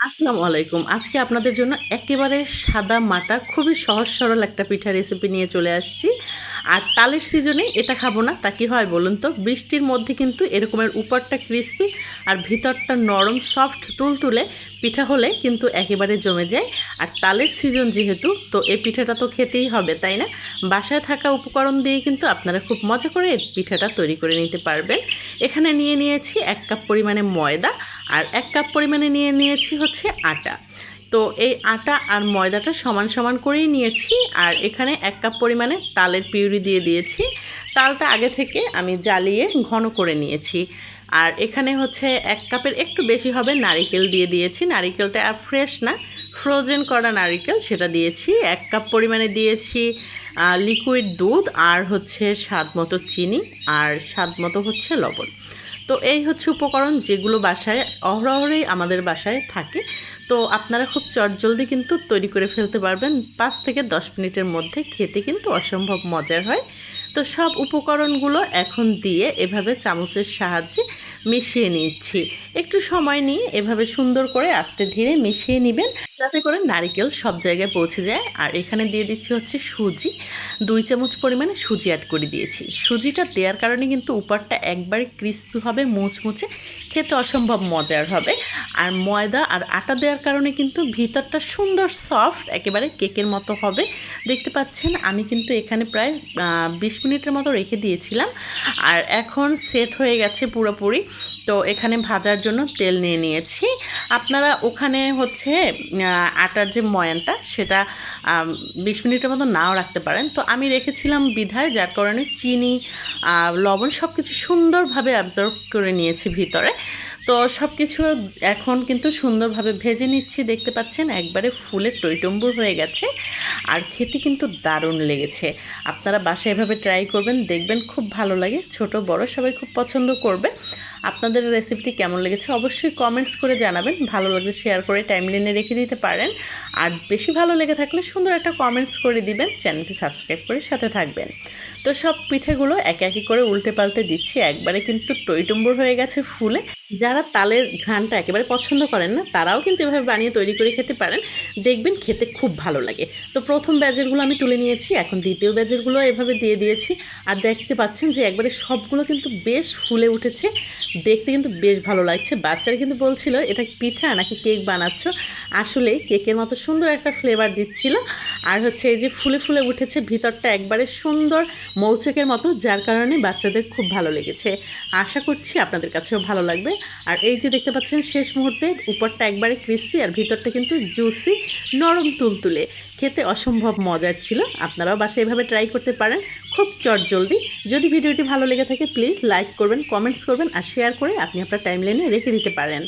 আসসালামু আলাইকুম। আজকে আপনাদের জন্য একেবারে সাদা মাটা, খুবই সহজ সরল একটা পিঠা রেসিপি নিয়ে চলে আসছি। আর তালের সিজনে এটা খাব না, তা কি হয় বলুন তো? বৃষ্টির মধ্যে কিন্তু এরকমের উপরটা ক্রিস্পি আর ভিতরটা নরম সফট তুলতুলে পিঠা হলে কিন্তু একেবারে জমে যায়। আর তালের সিজন যেহেতু, তো এই পিঠাটা তো খেতেই হবে, তাই না? বাসায় থাকা উপকরণ দিয়ে কিন্তু আপনারা খুব মজা করে এই পিঠাটা তৈরি করে নিতে পারবেন। এখানে নিয়ে নিয়েছি এক কাপ পরিমাণে ময়দা আর এক কাপ পরিমাণে নিয়ে নিয়েছি হচ্ছে আটা। তো এই আটা আর ময়দাটা সমান সমান করেই নিয়েছি আর এখানে এক কাপ পরিমাণে তালের পিউরি দিয়ে দিয়েছি। তালটা আগে থেকে আমি জ্বালিয়ে ঘন করে নিয়েছি। আর এখানে হচ্ছে এক কাপের একটু বেশি হবে নারিকেল দিয়ে দিয়েছি। নারিকেলটা ফ্রেশ না, ফ্রোজেন করা নারিকেল সেটা দিয়েছি। এক কাপ পরিমাণে দিয়েছি লিকুইড দুধ আর হচ্ছে স্বাদ মতো চিনি আর স্বাদ মতো হচ্ছে লবণ। তো এই হচ্ছে উপকরণ যেগুলো বাসায় অহরহরেই আমাদের বাসায় থাকে। তো আপনারা খুব চটজলদি কিন্তু তৈরি করে ফেলতে পারবেন পাঁচ থেকে দশ মিনিটের মধ্যে খেতে কিন্তু অসম্ভব মজার হয়। তো সব উপকরণগুলো এখন দিয়ে এভাবে চামচের সাহায্যে মিশিয়ে নিচ্ছি। একটু সময় নিয়ে এভাবে সুন্দর করে আস্তে ধীরে মিশিয়ে নেবেন যাতে করে নারিকেল সব জায়গায় পৌঁছে যায়। আর এখানে দিয়ে দিচ্ছি হচ্ছে সুজি। দুই চামচ পরিমাণে সুজি অ্যাড করে দিয়েছি। সুজিটা দেওয়ার কারণে কিন্তু উপরটা একবারে ক্রিস্পি হবে, মুচমুচে, খেতে অসম্ভব মজার হবে। আর ময়দা আর আটা দেওয়ার কারণে কিন্তু ভিতরটা সুন্দর সফট একেবারে কেকের মতো হবে। দেখতে পাচ্ছেন, আমি কিন্তু এখানে প্রায় বিশ মিনিটের মতো রেখে দিয়েছিলাম। আর এখন সেট হয়ে গেছে পুরোপুরি। তো এখানে ভাজার জন্য তেল নিয়ে নিয়েছি। আপনারা ওখানে হচ্ছে আটার যে ময়ানটা সেটা বিশ মিনিটের মতো নাও রাখতে পারেন। তো আমি রেখেছিলাম বিধায়, যার কারণে চিনি লবণ সব কিছু সুন্দরভাবে অ্যাবজর্ব করে নিয়েছি ভিতরে। তো সব কিছু এখন কিন্তু সুন্দরভাবে ভেজে নিচ্ছি, দেখতে পাচ্ছেন একবারে ফুলের টইটম্বুর হয়ে গেছে। আর খেতে কিন্তু দারুণ লেগেছে। আপনারা বাসায় এভাবে ট্রাই করবেন, দেখবেন খুব ভালো লাগে। ছোট, বড় সবাই খুব পছন্দ করবে। আপনাদের রেসিপিটি কেমন লেগেছে অবশ্যই কমেন্টস করে জানাবেন। ভালো লাগলে শেয়ার করে টাইমলাইনে রেখে দিতে পারেন। আর বেশি ভালো লেগে থাকলে সুন্দর একটা কমেন্টস করে দিবেন চ্যানেলটি সাবস্ক্রাইব করে সাথে থাকবেন। তো সব পিঠেগুলো একে একে করে উল্টে পাল্টে দিচ্ছি। একবারে কিন্তু টইটম্বর হয়ে গেছে ফুলে। যারা তালের ঘ্রানটা একেবারে পছন্দ করেন না, তারাও কিন্তু এভাবে বানিয়ে তৈরি করে খেতে পারেন। দেখবেন খেতে খুব ভালো লাগে। তো প্রথম ব্যাজেরগুলো আমি তুলে নিয়েছি, এখন দ্বিতীয় ব্যাজেরগুলো এভাবে দিয়ে দিয়েছি। আর দেখতে পাচ্ছেন যে একবারে সবগুলো কিন্তু বেশ ফুলে উঠেছে। দেখতে কিন্তু বেশ ভালো লাগছে। বাচ্চারা কিন্তু বলছিল, এটা পিঠা নাকি কেক বানাচ্ছ? আসলে কেকের মতো সুন্দর একটা ফ্লেভার দিচ্ছিল। আর হচ্ছে এই যে ফুলে ফুলে উঠেছে, ভিতরটা একবারে সুন্দর মৌচকের মতো, যার কারণে বাচ্চাদের খুব ভালো লেগেছে। আশা করছি আপনাদের কাছেও ভালো লাগবে। আর এই যে দেখতে পাচ্ছেন, শেষ মুহূর্তে উপরটা একবারে ক্রিস্পি আর ভিতরটা কিন্তু জুসি নরম তুলতুলে। খেতে অসম্ভব মজার ছিল। আপনারাও বাসায় এভাবে ট্রাই করতে পারেন। খুব চটজলদি। যদি ভিডিওটি ভালো লেগে থাকে প্লিজ লাইক করবেন কমেন্টস করবেন, আর শেয়ার করে আপনি আপনার টাইম লাইনে রেখে দিতে পারেন।